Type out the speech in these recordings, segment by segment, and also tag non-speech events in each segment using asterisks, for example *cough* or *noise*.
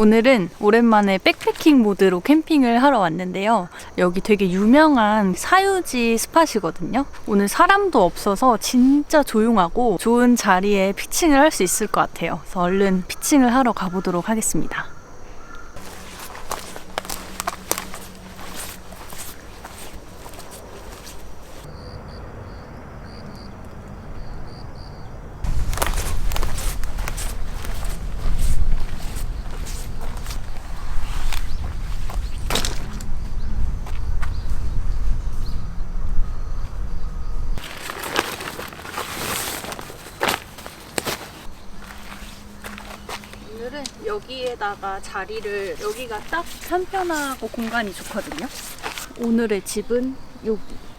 오늘은 오랜만에 백패킹 모드로 캠핑을 하러 왔는데요. 여기 되게 유명한 사유지 스팟이거든요. 오늘 사람도 없어서 진짜 조용하고 좋은 자리에 피칭을 할 수 있을 것 같아요. 그래서 얼른 피칭을 하러 가보도록 하겠습니다. 오늘은 여기에다가 자리를 여기가 딱 편편하고 공간이 좋거든요. 오늘의 집은 여기.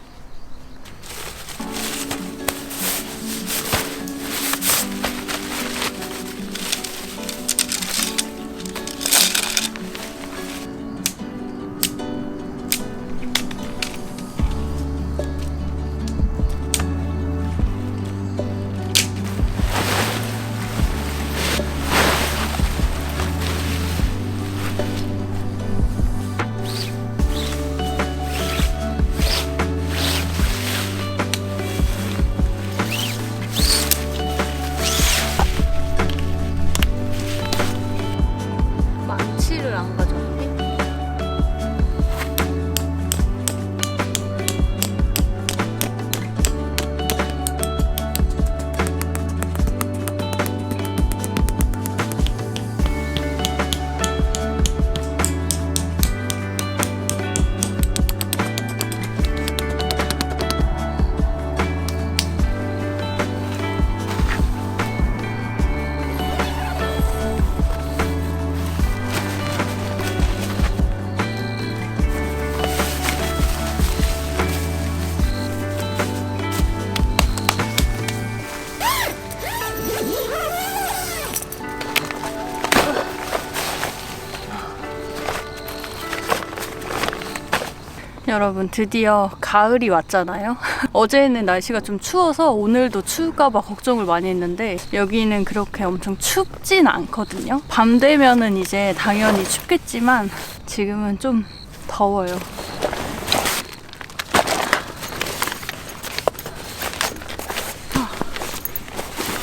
여러분 드디어 가을이 왔잖아요. *laughs* 어제는 날씨가 좀 추워서 오늘도 추울까봐 걱정을 많이 했는데 여기는 그렇게 엄청 춥진 않거든요. 밤 되면은 이제 당연히 춥겠지만 지금은 좀 더워요.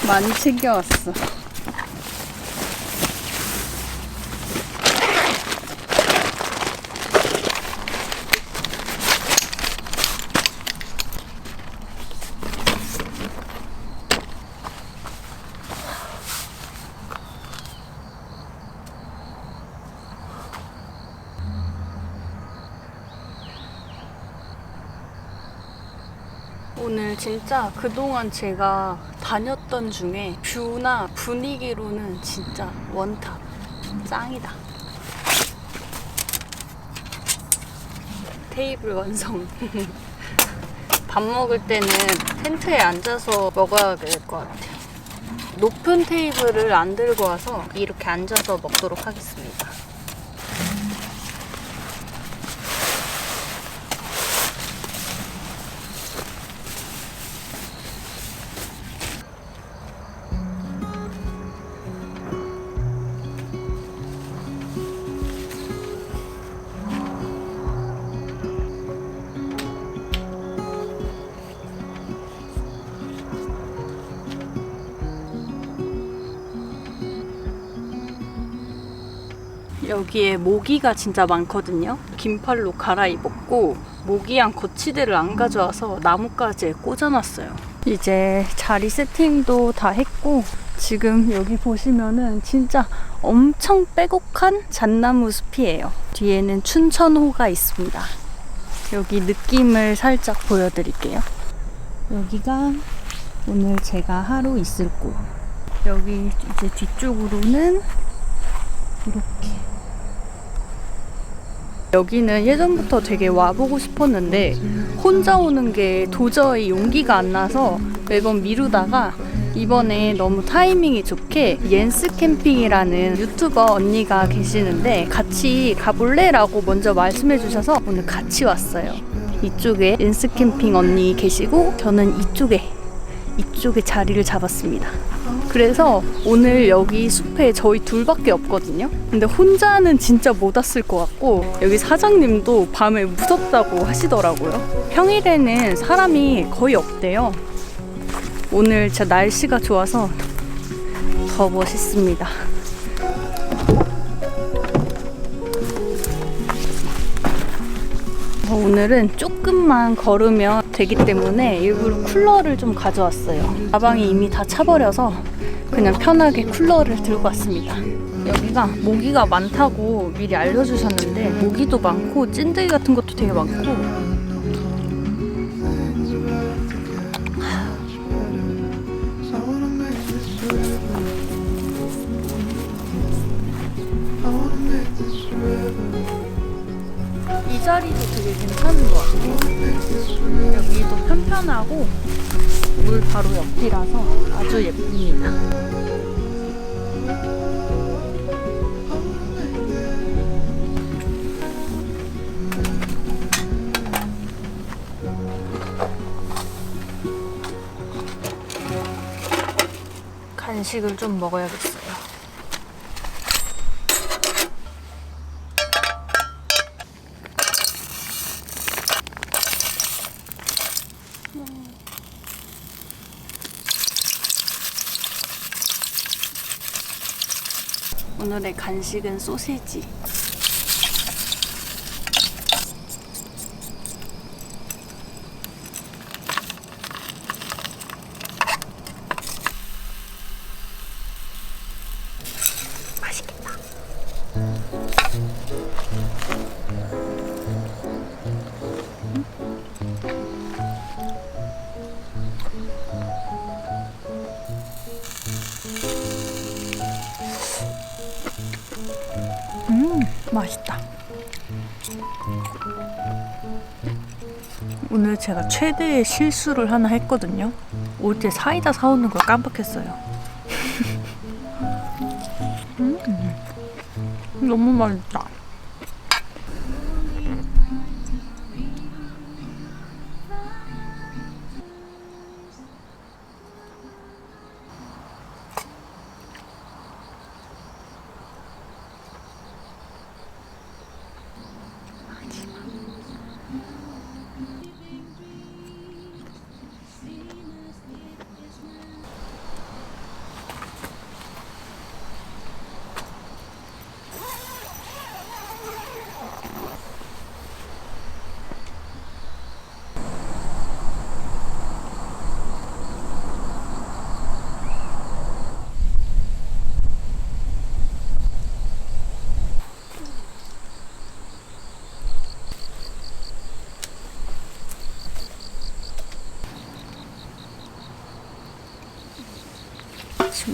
많이 챙겨왔어. 오늘 진짜 그동안 제가 다녔던 중에 뷰나 분위기로는 진짜 원탑 짱이다. 테이블 완성. *laughs* 밥 먹을 때는 텐트에 앉아서 먹어야 될 것 같아요. 높은 테이블을 안 들고 와서 이렇게 앉아서 먹도록 하겠습니다. 여기에 모기가 진짜 많거든요. 긴팔로 갈아입었고 모기향 거치대를 안 가져와서 나뭇가지에 꽂아놨어요. 이제 자리 세팅도 다 했고 지금 여기 보시면은 진짜 엄청 빼곡한 잣나무 숲이에요. 뒤에는 춘천호가 있습니다. 여기 느낌을 살짝 보여드릴게요. 여기가 오늘 제가 하루 있을 곳. 여기 이제 뒤쪽으로는 이렇게 여기는 예전부터 되게 와보고 싶었는데 혼자 오는 게 도저히 용기가 안 나서 매번 미루다가 이번에 너무 타이밍이 좋게 옌스 캠핑이라는 유튜버 언니가 계시는데 같이 가볼래 라고 먼저 말씀해 주셔서 오늘 같이 왔어요. 이쪽에 옌스 캠핑 언니 계시고 저는 이쪽에 이쪽에 자리를 잡았습니다. 그래서 오늘 여기 숲에 저희 둘밖에 없거든요. 근데 혼자는 진짜 못 왔을 것 같고 여기 사장님도 밤에 무섭다고 하시더라고요. 평일에는 사람이 거의 없대요. 오늘 진짜 날씨가 좋아서 더 멋있습니다. 오늘은 조금만 걸으면 되기 때문에 일부러 쿨러를 좀 가져왔어요. 가방이 이미 다 차버려서 그냥 편하게 쿨러를 들고 왔습니다. 여기가 모기가 많다고 미리 알려주셨는데 모기도 많고 찐득이 같은 것도 되게 많고 이 자리도 되게 괜찮은 것 같아요. 여기도 편편하고 물 바로 옆이라서 아주 예쁩니다. 간식을 좀 먹어야겠어요. 간식은 소세지. 제가 최대의 실수를 하나 했거든요. 올 때 사이다 사오는 걸 깜빡했어요. *laughs* 음, 너무 맛있다.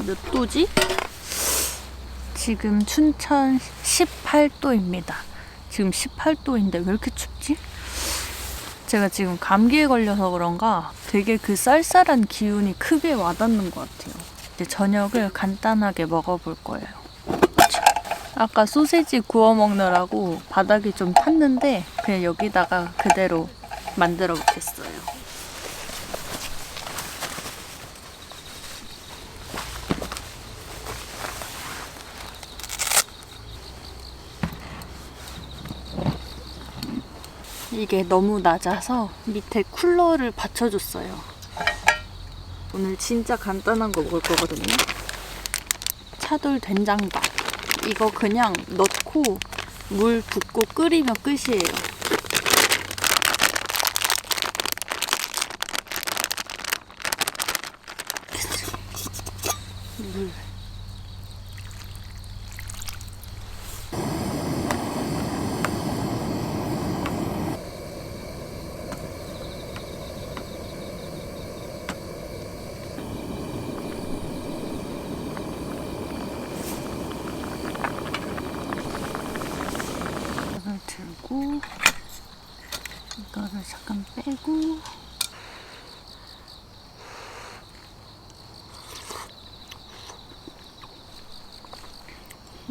몇 도지? 지금 춘천 18도입니다. 지금 18도인데 왜 이렇게 춥지? 제가 지금 감기에 걸려서 그런가 되게 그 쌀쌀한 기운이 크게 와닿는 것 같아요. 이제 저녁을 간단하게 먹어볼 거예요. 아까 소세지 구워 먹느라고 바닥이 좀 탔는데 그냥 여기다가 그대로 만들어 먹겠어요. 이게 너무 낮아서 밑에 쿨러를 받쳐줬어요. 오늘 진짜 간단한 거 먹을 거거든요. 차돌 된장밥. 이거 그냥 넣고 물 붓고 끓이면 끝이에요. 물.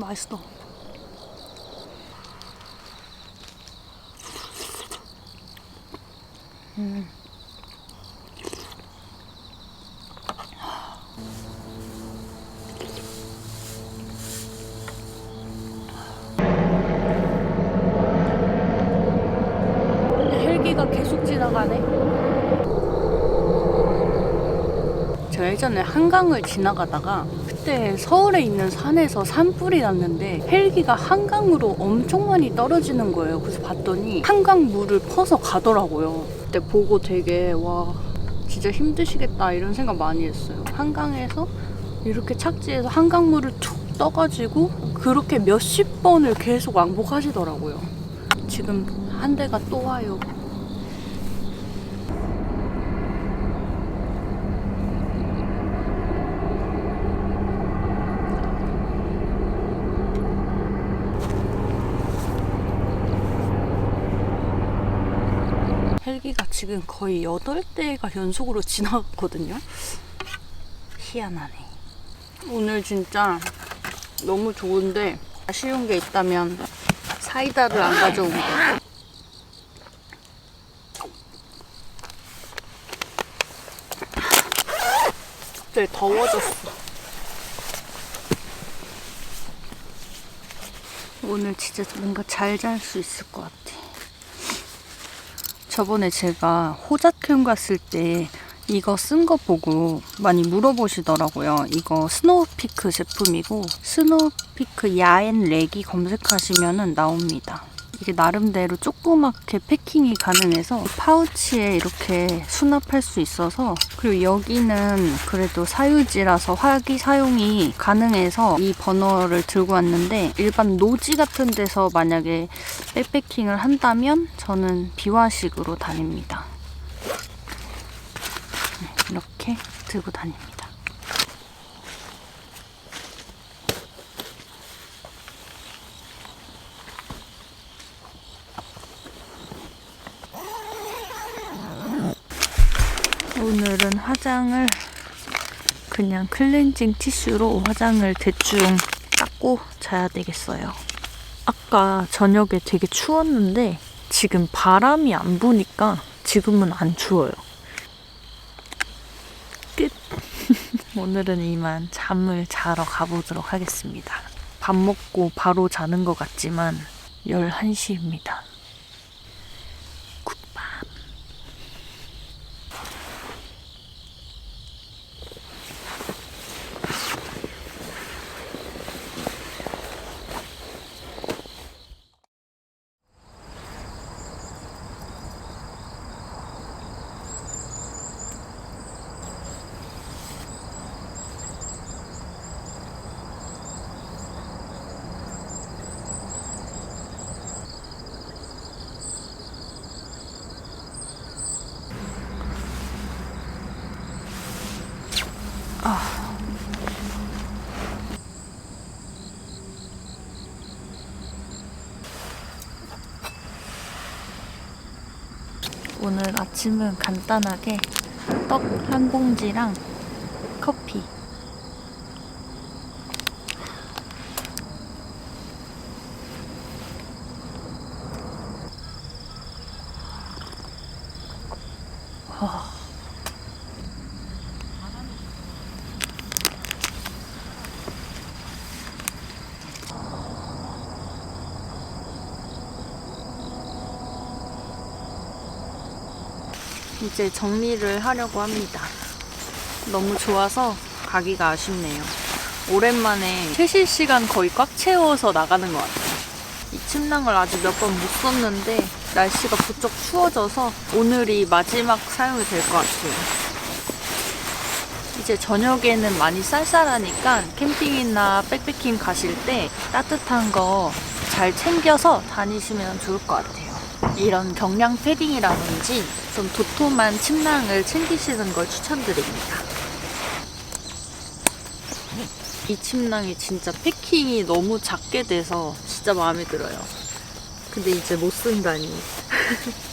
맛있어. 음. 헬기가 계속 지나가네. 저 예전에 한강을 지나가다가 그때 서울에 있는 산에서 산불이 났는데 헬기가 한강으로 엄청 많이 떨어지는 거예요. 그래서 봤더니 한강 물을 퍼서 가더라고요. 그때 보고 되게 와 진짜 힘드시겠다 이런 생각 많이 했어요. 한강에서 이렇게 착지해서 한강물을 툭 떠가지고 그렇게 몇십 번을 계속 왕복하시더라고요. 지금 한 대가 또 와요. 헬기가 지금 거의 8대가 연속으로 지나갔거든요. 희한하네. 오늘 진짜 너무 좋은데 아쉬운 게 있다면 사이다를 안 가져온 거. 갑자기 더워졌어. 오늘 진짜 뭔가 잘 잘 수 있을 것 같아. 저번에 제가 호자큐 갔을 때 이거 쓴 거 보고 많이 물어보시더라고요. 이거 스노우피크 제품이고 스노우피크 야엔 렉이 검색하시면은 나옵니다. 이게 나름대로 조그맣게 패킹이 가능해서 파우치에 이렇게 수납할 수 있어서 그리고 여기는 그래도 사유지라서 화기 사용이 가능해서 이 버너를 들고 왔는데 일반 노지 같은 데서 만약에 백패킹을 한다면 저는 비화식으로 다닙니다. 이렇게 들고 다닙니다. 오늘은 화장을 그냥 클렌징 티슈로 화장을 대충 닦고 자야 되겠어요. 아까 저녁에 되게 추웠는데 지금 바람이 안 부니까 지금은 안 추워요. 끝. *laughs* 오늘은 이만 잠을 자러 가보도록 하겠습니다. 밥 먹고 바로 자는 것 같지만 11시입니다. 오늘 아침은 간단하게 떡 한 봉지랑 커피. 이제 정리를 하려고 합니다. 너무 좋아서 가기가 아쉽네요. 오랜만에 퇴실 시간 거의 꽉 채워서 나가는 것 같아요. 이 침낭을 아직 몇 번 못 썼는데 날씨가 부쩍 추워져서 오늘이 마지막 사용이 될 것 같아요. 이제 저녁에는 많이 쌀쌀하니까 캠핑이나 백패킹 가실 때 따뜻한 거 잘 챙겨서 다니시면 좋을 것 같아요. 이런 경량 패딩이라든지 좀 도톰한 침낭을 챙기시는 걸 추천드립니다. 이 침낭이 진짜 패킹이 너무 작게 돼서 진짜 마음에 들어요. 근데 이제 못 쓴다니. *laughs*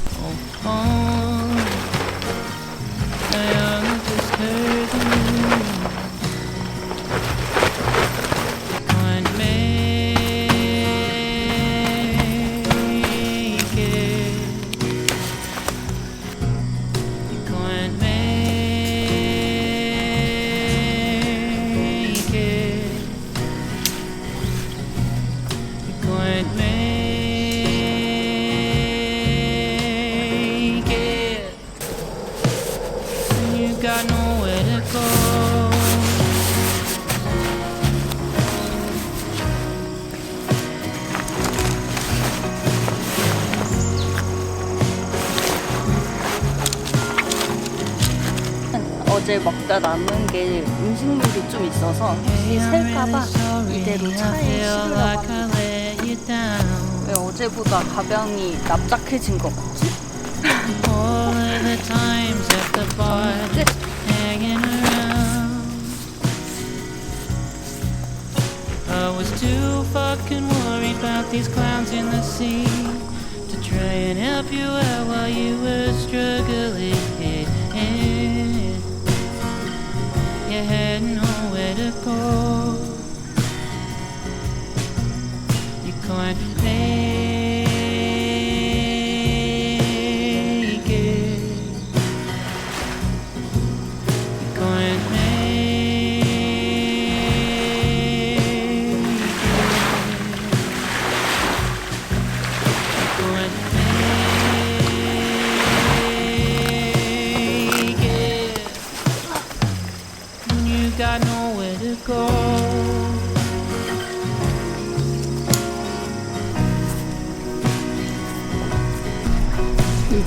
어제 먹다 남은 게 음식물이 좀 있어서 혹시 셀까봐 이대로 차에 실으려고. 왜 어제보다 가방이 납작해진 것 같지? Try and help you out while you were struggling. Had nowhere to go. You couldn't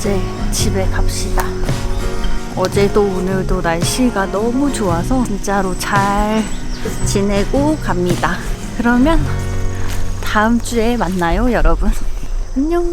이제 집에 갑시다. 어제도 오늘도 날씨가 너무 좋아서 진짜로 잘 지내고 갑니다. 그러면 다음 주에 만나요, 여러분. 안녕.